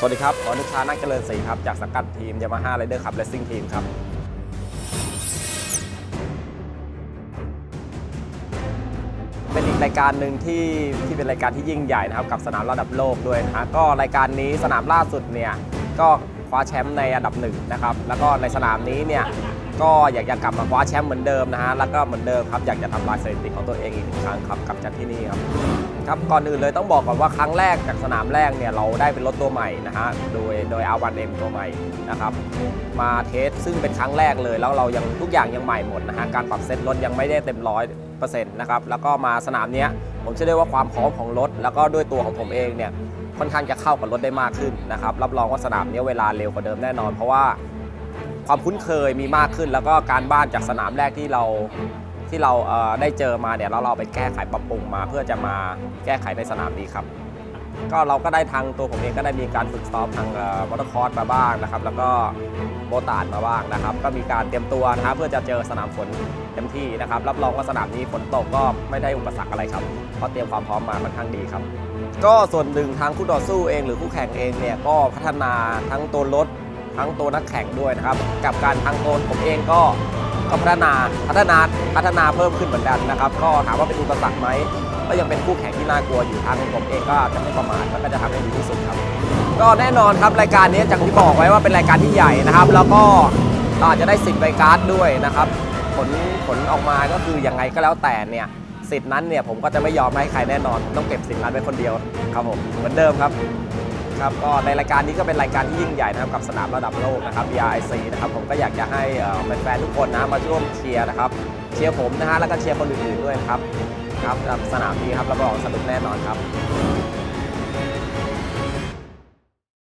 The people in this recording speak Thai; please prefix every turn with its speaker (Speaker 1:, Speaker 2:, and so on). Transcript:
Speaker 1: สวัสดีครับอนุชานักเจริญศรีครับ จากสังกัดทีมยามาฮ่าไรเดอร์ขับเลสซิ่งทีมครับ เป็นอีกรายการหนึ่งที่ที่เป็นรายการที่ยิ่งใหญ่นะครับ กับสนามระดับโลกด้วยนะฮะก็รายการนี้สนามล่าสุดเนี่ย ก็คว้าแชมป์ในอันดับหนึ่งนะครับ แล้วก็ในสนามนี้เนี่ย ก็อยากจะกลับมาคว้าแชมป์เหมือนเดิมนะฮะแล้วก็เหมือนเดิมครับอยากจะทำลายสถิติของตัวเองอีกหนึ่งครั้งครับกับจากที่นี่ครับครับก่อนอื่นเลยต้องบอกก่อนว่าครั้งแรกจากสนามแรกเนี่ยเราได้เป็นรถตัวใหม่นะฮะโดยโดย R1M ตัวใหม่นะครับมาเทสซึ่งเป็นครั้งแรกเลย แล้วเรายังทุกอย่างยังใหม่หมดนะฮะการปรับเซตรถยังไม่ได้เต็มร้อยเปอร์เซ็นต์นะครับแล้วก็มาสนามเนี้ยผมเชื่อได้ว่าความพร้อมของรถ แล้วก็ด้วยตัวของผมเองเนี่ยค่อนข้างจะเข้ากับรถได้มากขึ้นนะครับรับรองว่าสนามนี้เวลาเร็วกว่าเดิมแน่นอน เพราะว่า ความคุ้นเคยมีมากขึ้น แล้วก็การบ้านจากสนามแรกที่เราที่เราเอ่อได้เจอมาเนี่ยแล้วเราไปแก้ไขปรับปรุงมา เพื่อจะมาแก้ไขในสนามนี้ครับ ก็เราก็ได้ทางตัวผมเองก็ได้มีการฝึกซ้อมทางวอเตอร์คอร์สมาบ้างนะครับ แล้วก็โบตาดมาบ้างนะครับ ก็มีการเตรียมตัวนะครับเพื่อจะเจอสนามฝนเต็มที่นะครับ รับรองว่าสนามนี้ฝนตกก็ไม่ได้อุปสรรคอะไรครับเพราะเตรียมความพร้อมมาค่อนข้างดีครับ ก็ส่วนหนึ่งทางคู่ต่อสู้เองหรือคู่แข่งเองเนี่ยก็พัฒนาทั้งตัวรถ ทั้งตัวนักแข่งด้วยนะครับ กับการทางตัวผมเองก็ก็พัฒนาพัฒนาพัฒนาเพิ่มขึ้นเหมือนกันนะครับ ก็ถามว่าเป็นอุปสรรคไหมก็ยังเป็นคู่แข่งที่น่ากลัวอยู่ทางผมเองก็จะไม่ประมาทแล้วก็จะทำให้ดีที่สุดครับ ก็แน่นอนครับรายการนี้อย่างที่บอกไว้ว่าเป็นรายการที่ใหญ่นะครับ แล้วก็อาจจะได้สิทธิ์ใบการ์ดด้วยนะครับ ผลผลออกมาก็คือยังไงก็แล้วแต่เนี่ยสิทธิ์นั้นเนี่ยผมก็จะไม่ยอมให้ใครแน่นอน ต้องเก็บสิทธิ์นั้นไว้คนเดียวครับผมเหมือนเดิมครับ ครับก็ในรายการนี้ก็เป็นรายการที่ยิ่งใหญ่นะครับกับสนามระดับโลกนะครับ BRIC นะครับผมก็อยากจะให้แฟนๆทุกคนนะมาร่วมเชียร์นะครับเชียร์ผมนะฮะแล้วก็เชียร์คนอื่นๆด้วยนะครับครับสำหรับสนามนี้ครับรับรองสนุกแน่นอนครับ